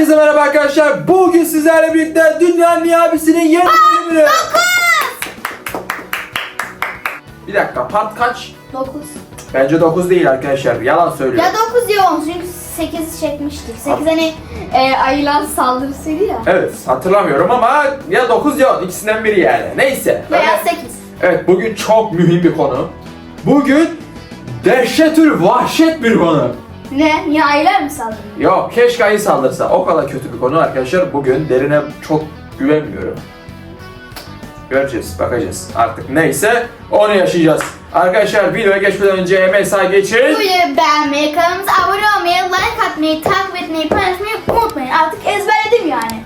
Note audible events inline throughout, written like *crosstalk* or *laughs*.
Herkese merhaba arkadaşlar. Bugün sizlerle birlikte Dünyanın Niyabisi'nin yeni bölümünü. Bir dakika part kaç? 9. Bence 9 değil arkadaşlar. Yalan söylüyor. Ya 9 ya 10 çünkü 8 çekmiştik. 8 hani e, ayılan saldırısıydı ya. Evet hatırlamıyorum ama ya 9 ya 10 ikisinden biri yani. Neyse. Veya Evet. 8. Evet bugün çok mühim bir konu. Bugün dehşetül vahşet bir konu. Ne? Niye ayılar mı saldırıyor? Yok keşke ayı saldırsa. O kadar kötü bir konu arkadaşlar. Bugün derine çok güvenmiyorum. Göreceğiz, bakacağız. Artık neyse onu yaşayacağız. Arkadaşlar videoya geçmeden önce mesaj geçin. Videoyu beğenmeyi, kanalımıza abone olmayı, like atmayı, takip etmeyi, paylaşmayı unutmayın. Artık ezberledim yani.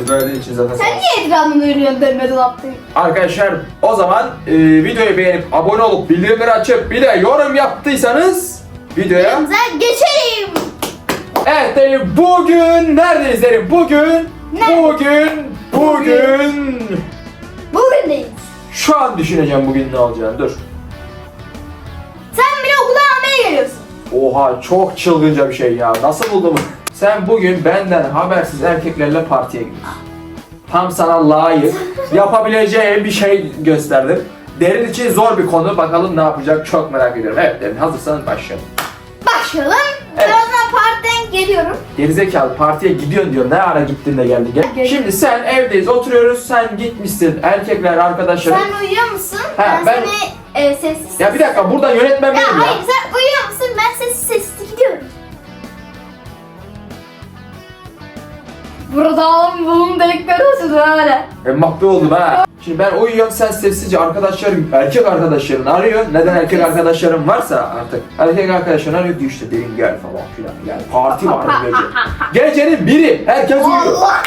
Ezberlediğin için zaten. Sen niye ekranını veriyorsun dönme dolapta? Arkadaşlar o zaman e, videoyu beğenip abone olup bildirimleri açıp bir de yorum yaptıysanız videoya. Videomuza geçelim. Evet derim bugün neredeyiz derim bugün. Ne? Bugün, bugün. Bugündeyiz. Şu an düşüneceğim bugün ne olacağını dur. Sen bile okuldan almaya geliyorsun. Oha çok çılgınca bir şey ya. Nasıl buldun? Sen bugün benden habersiz erkeklerle partiye gidiyorsun. Tam sana layık, *laughs* yapabileceği bir şey gösterdim. Derin için zor bir konu. Bakalım ne yapacak çok merak ediyorum. Evet Derin hazırsanız başlayalım. Başlayalım. Evet. Ben o zaman partiden geliyorum. Gerizekalı partiye gidiyorsun diyor. Ne ara gittin de geldin. Gel. Gel. Şimdi sen evdeyiz oturuyoruz. Sen gitmişsin. Erkekler arkadaşların. Sen uyuyor musun? Ha, ben, ben- seni e, sessiz Ya bir dakika buradan yönetmen Ya benim ya. hayır sen uyuyor musun? Ben sessiz sessiz gidiyorum. Burada bunun delikleri olsun böyle. Ben mahve oldum ha. Şimdi ben uyuyorum sen sessizce arkadaşlarım, erkek arkadaşların arıyor. Neden erkek arkadaşlarım varsa artık. Erkek arkadaşların arıyor diyor işte derin gel falan filan. Yani parti var bu gece. Gecenin biri. Herkes uyuyor. Allah!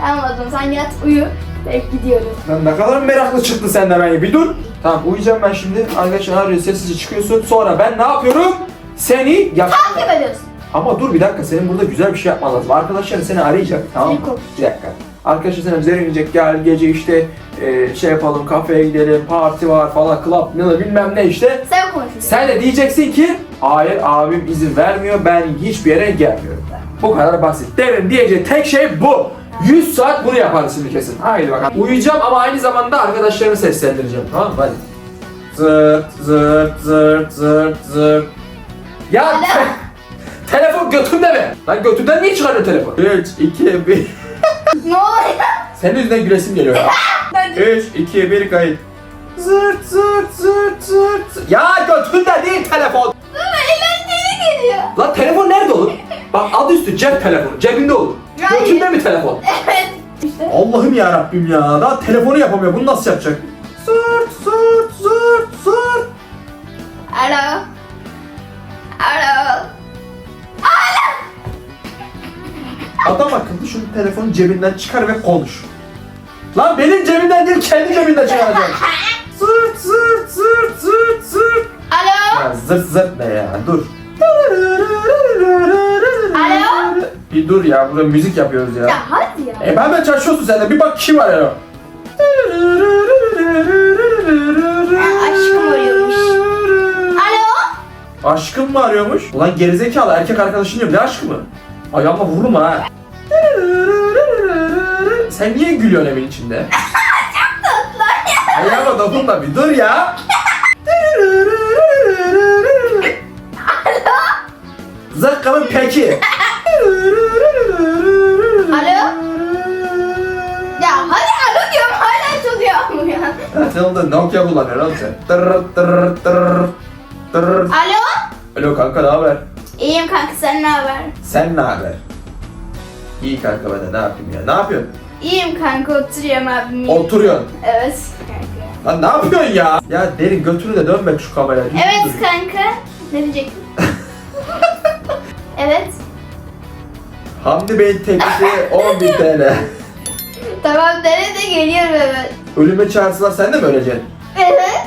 Tamam o zaman sen yat uyu. Ben gidiyorum. Lan ne kadar meraklı çıktı senden ben bir dur. Tamam uyuyacağım ben şimdi. Arkadaşlar arıyor sessizce çıkıyorsun. Sonra ben ne yapıyorum? Seni yak... Takip ediyorsun. Ama dur bir dakika senin burada güzel bir şey yapman lazım. Arkadaşların seni arayacak tamam mı? Korkutacak. Bir dakika. Arkadaşlar bize arayacak gel gece işte e, şey yapalım kafeye gidelim parti var falan club ne bilmem ne işte. Sen konuşuyorsun. Sen de diyeceksin ki hayır abim izin vermiyor ben hiçbir yere gelmiyorum. Bu kadar basit. Derin diyeceği tek şey bu. 100 saat bunu yaparız şimdi kesin. Haydi bakalım. Uyuyacağım ama aynı zamanda arkadaşlarımı seslendireceğim. Tamam mı? Hadi. Zırt zırt zırt zırt zırt. Ya te- *laughs* telefon götümde mi? Lan götümden niye çıkarıyorsun telefonu? 3, 2, 1. ne oluyor? Senin yüzünden gülesim geliyor ya. Ben 3, 2, 1 kayıt. Zırt zırt zırt zırt. Ya götünde değil telefon. eğlenceli geliyor. Lan telefon nerede olur? Bak adı üstü cep telefonu. Cebinde olur. Hayır. Götünde mi telefon? Evet. İşte. Allah'ım ya Rabbim ya. Daha telefonu yapamıyor. Bunu nasıl yapacak? Zırt zırt zırt zırt. Alo. Alo. Adam akıllı şu telefonu cebinden çıkar ve konuş. Lan benim cebimden değil kendi cebinden çıkaracak. *laughs* Zırt zırt zırt zırt zırt. Alo. Ya zırt zırt ne ya dur. Alo? Bir dur ya burada müzik yapıyoruz ya. Ya hadi ya. E hemen çalışıyorsun sen de bir bak kim var ya. aşkım arıyormuş. Alo. Aşkım mı arıyormuş? Ulan gerizekalı erkek arkadaşın diyorum ne aşkı mı? Ayağıma vururum ha. Sen niye gülüyorsun evin içinde? *laughs* Ayağıma dokunma bir dur ya. Zıkkımın peki. Alo? Ya hadi alo diyorum hala çalıyor ya. Sen onda Nokia kullanıyorsun oğlum sen. Tırr tırr tırr tırr. Alo? Alo kanka ne haber? İyiyim kanka sen ne haber? Sen ne haber? İyi kanka ben de ne yapayım ya? Ne yapıyorsun? İyiyim kanka oturuyorum abim. Oturuyorsun. Evet kanka. Lan ne yapıyorsun ya? Ya derin götünü de dönme şu kameraya. Düz Evet dur. kanka. Ne diyecektin? evet. Hamdi Bey'in teklifi *laughs* 10.000 TL. Tamam nerede geliyorum evet. Ölüme çağırsalar sen de mi öleceksin? Evet.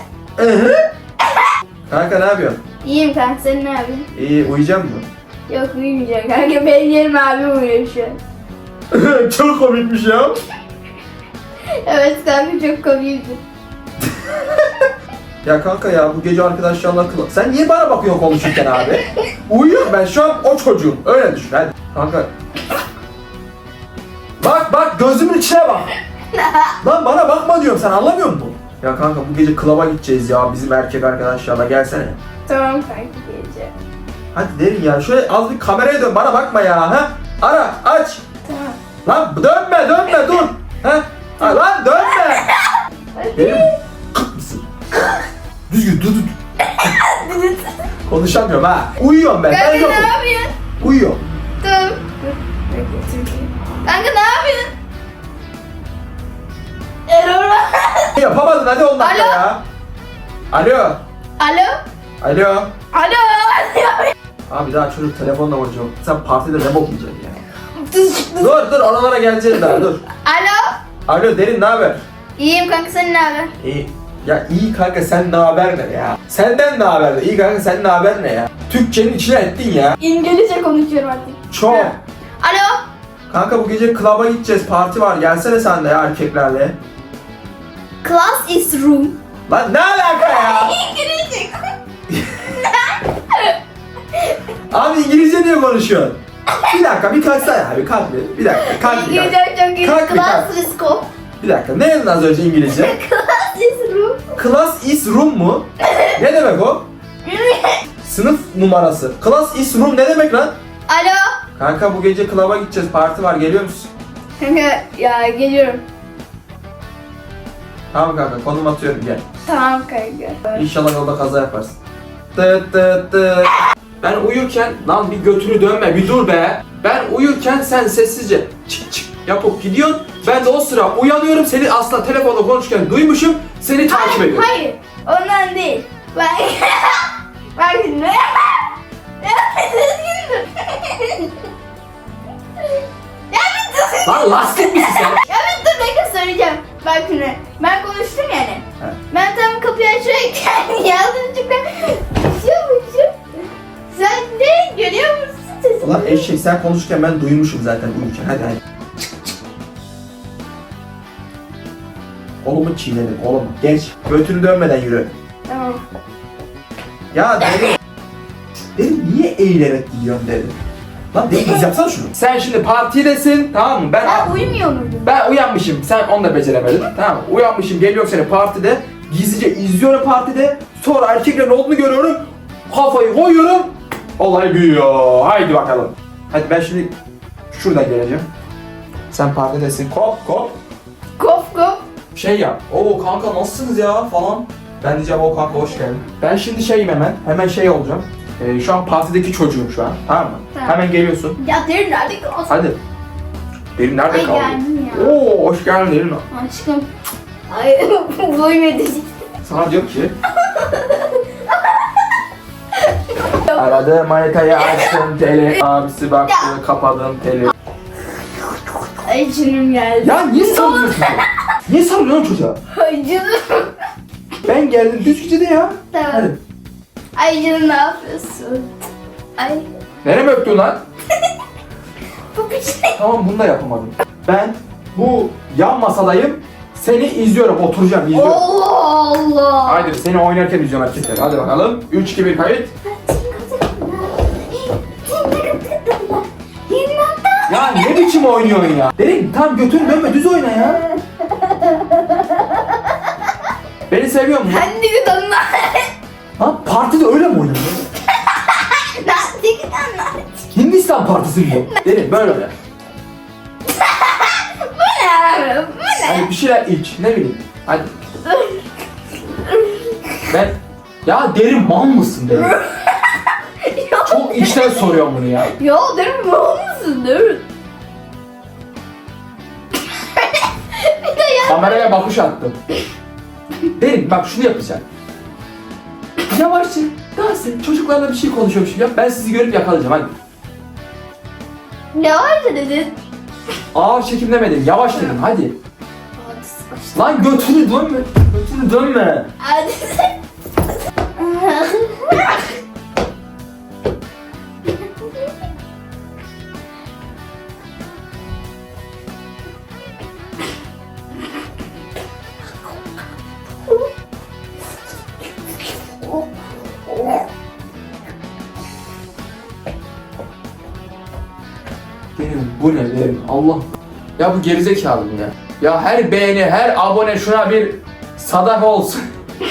Kanka ne yapıyorsun? İyiyim kanka sen ne yapıyorsun? İyi uyuyacak mısın? Yok uyumayacağım kanka *laughs* benim yerim abim uyuyor şu an. *laughs* Çok komikmiş ya. Evet kanka çok komikti. *laughs* Ya kanka ya bu gece arkadaşlarla kıl. Sen niye bana bakıyorsun konuşurken abi? Uyuyorum ben şu an o çocuğum. Öyle düşün hadi. Kanka. Bak bak gözümün içine bak. Lan bana bakma diyorum sen anlamıyor musun? Ya kanka bu gece klaba gideceğiz ya bizim erkek arkadaşlarla gelsene. tamam kanka. Hadi derin ya şöyle az bir kameraya dön bana bakma ya ha. Ara aç. Tamam. Lan dönme dönme dur. Ha? Ha, lan dönme. Derin kıt mısın? Düzgün dur dur. Konuşamıyorum ha. Uyuyorum ben. Ben Kanka ne yokum. yapıyorsun? Uyuyorum. Dur. Kanka ne yapıyorsun? Error. *laughs* Yapamadın hadi 10 dakika Alo? ya. Alo. Alo? Alo. Alo? Abi daha çocuk telefonla konuşuyor. Sen partide ne bok yiyeceksin ya? Dur. Dur oralara geleceğiz daha dur. Alo? Alo Derin ne haber? İyiyim kanka sen ne haber? İyi. Ya iyi kanka sen ne haber ne ya? Senden ne haber ne? İyi kanka sen ne haber ne ya? Türkçenin içine ettin ya. İngilizce konuşuyorum artık. Çok. Alo? Kanka bu gece klaba gideceğiz. Parti var. Gelsene sen de ya erkeklerle. Class is room. Lan ne alaka ya? *laughs* İngilizce. *laughs* Abi İngilizce niye konuşuyorsun? Bir dakika bir kalksana abi kalk bir. Bir dakika kalk bir İngilizce kalk. çok iyi. Kalk bir Class is go. Bir dakika ne dedin az önce İngilizce? *laughs* Class is room. Class is room mu? *laughs* Ne demek o? *laughs* Sınıf numarası. Class is room ne demek lan? Alo? Kanka bu gece klaba gideceğiz. Parti var. Geliyor musun? Kanka ya geliyorum. Tamam kanka konum atıyorum gel. Tamam kanka. İnşallah yolda kaza yaparsın. Tıt tıt tıt. Ben uyurken lan bir götünü dönme bir dur be. Ben uyurken sen sessizce çık çık yapıp gidiyorsun. Ben de o sıra uyanıyorum seni aslında telefonda konuşurken duymuşum seni takip Hayır, ediyorum. hayır. Ondan değil. Ben... *laughs* Bak şimdi. Ya düzgün dur. Ya bir. Lan lastik misin sen? Ya bir dur bekle söyleyeceğim. Bak şimdi. Ben konuştum yani. Ben tam kapıyı açarken yardımcıkla *laughs* eşek sen konuşurken ben duymuşum zaten uyurken hadi hadi. Kolumu çiğnedin kolumu. Geç. Götünü dönmeden yürü. Tamam. Ya dedim. Dedim niye eğilerek gidiyorsun dedim. Lan dedim yapsana şunu. Sen şimdi partidesin tamam mı? Ben Sen uyumuyor muydun? ben uyanmışım. Sen onu da beceremedin. Tamam mı? Uyanmışım. Geliyorum seni partide. Gizlice izliyorum partide. Sonra erkeklerin olduğunu görüyorum. Kafayı koyuyorum. Olay büyüyor. Haydi bakalım. Hadi ben şimdi şuradan geleceğim. Sen partidesin. Kop kop. Kop kop. Şey yap. Oo kanka nasılsınız ya falan. Ben diyeceğim o kanka hoş geldin. Ben şimdi şeyim hemen. Hemen şey olacağım. Ee, şu an partideki çocuğum şu an. Tamam mı? Tamam. Hemen geliyorsun. Ya derin nerede kalsın? Hadi. Derin nerede Ay, kaldı? geldim ya. Oo hoş geldin Derin. Aşkım. Ay *laughs* boyum edecek. Sana diyor ki. *laughs* Aradı manitayı açtım teli. Abisi baktı kapadım teli. Ay canım geldi. Ya niye sarılıyorsun çocuğa? Niye sarılıyorsun çocuğa? Ay canım. Ben geldim düzgünce de ya. Tamam. Hadi. Ay canım ne yapıyorsun? Ay. Nereye öptün lan? *laughs* Bu piçine. Tamam bunu da yapamadım. Ben bu yan masadayım. Seni izliyorum, oturacağım, izliyorum. Allah Allah. Haydi seni oynarken izliyorum erkekler. Hadi bakalım. 3 2 1 kayıt. Ya ne biçim oynuyorsun ya? Derin tam götünü dönme düz oyna ya. Beni seviyor musun? Hadi git onunla. Lan partide öyle mi oynanıyor? Hindistan partisi mi bu? Derin böyle oyna. Bu ne abi? Bu ne? Hadi bir şeyler iç. Ne bileyim. Hadi. Ben... Ya derin mal mısın derin? *laughs* Çok içten soruyorum bunu ya. Ya derim ne olmuşsun derim. Kameraya bakış attım. Derin bak şunu yapacağım. Yavaşça dans. Çocuklarla bir şey konuşuyormuş gibi yap. Ben sizi görüp yakalayacağım hadi. Ne vardı dedin? Ağır çekim demedim. Yavaş dedim hadi. Lan götünü dönme. Götünü dönme. Hadi. Ya bu gerizekalı mı ya? Ya her beğeni, her abone şuna bir sadaka olsun. *laughs*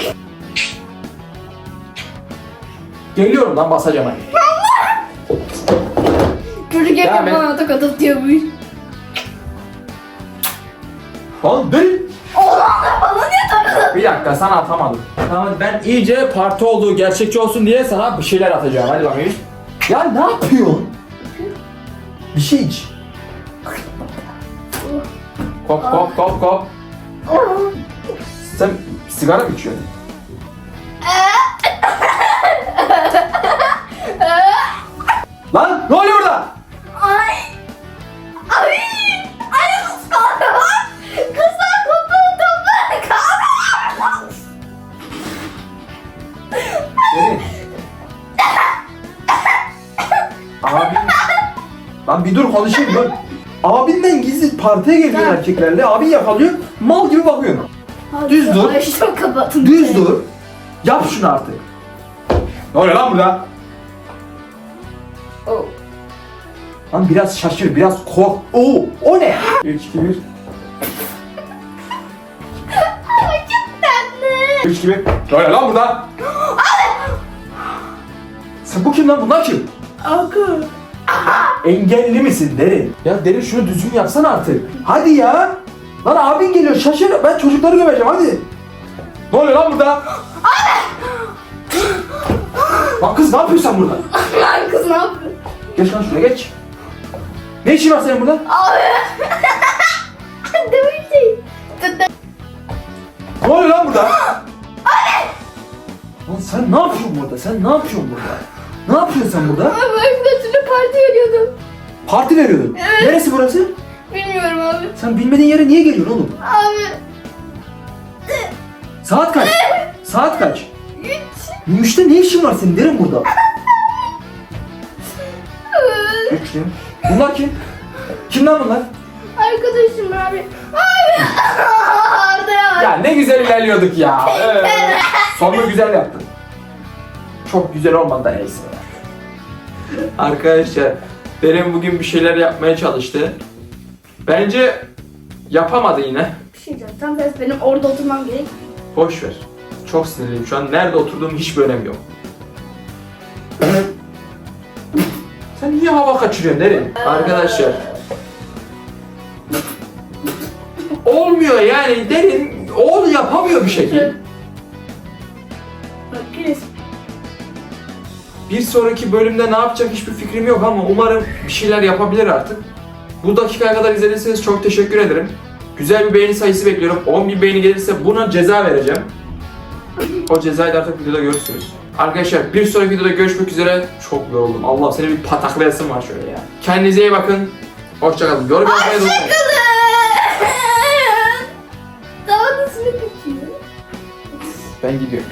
Geliyorum lan basacağım hani. Çocuk Ya yakın ben- bana tokat atıyormuş. Lan dön. Oğlan da bana niye tokat Bir dakika sana atamadım. Tamam ben iyice parti olduğu gerçekçi olsun diye sana bir şeyler atacağım. Hadi bakayım. Ya ne yapıyorsun? Bir şey iç. Kop kop kop kop. Sen sigara mı içiyorsun? Lan ne oluyor burada? Ay. Ay. Ay kıskandım. Kızlar toplanın toplanın. Kahve. Derin. Abi. Lan bir dur konuşayım dur. Abinden gizli partiye geliyor Tamam. erkeklerle. Abi yakalıyor. Mal gibi bakıyorsun. Düz dur. Ay kapatın. Düz dur. Yap şunu artık. Ne oluyor lan burada? Oh. Lan biraz şaşır, biraz kork. Oo, o ne? 3 2 1. Ay çok tatlı. 3 2 1. Ne oluyor lan burada? *gasps* Sen bu kim lan? Bunlar kim? Akı. Engelli misin Derin? Ya Derin şunu düzgün yapsana artık. Hadi ya. Lan abin geliyor şaşır. Ben çocukları döveceğim hadi. Ne oluyor lan burada? Lan kız ne yapıyorsun sen burada? Lan kız ne yapıyor? Geç lan şuraya geç. Ne işin var senin burada? Abi. *laughs* Mi şey? Ne oluyor lan burada? *gasps* Lan sen ne yapıyorsun burada? Sen ne yapıyorsun burada? Ne yapıyorsun sen burada? Abi arkadaşımla parti veriyordum. Parti veriyordun. Evet. Neresi burası? Bilmiyorum abi. Sen bilmediğin yere niye geliyorsun oğlum? Abi. Saat kaç? Saat kaç? Üç. Üçte ne işin var senin derin burada? Üç mi? Bunlar kim? Kim lan bunlar? Arkadaşım abi. Abi. *laughs* Arda'ya bak. Ya ne güzel ilerliyorduk ya. *laughs* Ee, sonunu güzel yaptın. Çok güzel olmadı da neyse. *laughs* Arkadaşlar Derin bugün bir şeyler yapmaya çalıştı. Bence yapamadı yine. Bir şey diyeceğim. Tam tersi benim orada oturmam gerek. Boş ver. Çok sinirliyim şu an. Nerede oturduğum hiçbir önemi yok. *laughs* Sen niye hava kaçırıyorsun Derin? Arkadaşlar. Olmuyor yani Derin. Oğlu yapamıyor bir şekil. Bir sonraki bölümde ne yapacak hiçbir fikrim yok ama umarım bir şeyler yapabilir artık. Bu dakikaya kadar izlediyseniz çok teşekkür ederim. Güzel bir beğeni sayısı bekliyorum. 10 bin beğeni gelirse buna ceza vereceğim. O cezayı da artık videoda görürsünüz. Arkadaşlar bir sonraki videoda görüşmek üzere. Çok yoruldum. Allah seni bir pataklayasın var şöyle ya. Kendinize iyi bakın. Hoşçakalın. Yorum yapmayı unutmayın. Ben gidiyorum.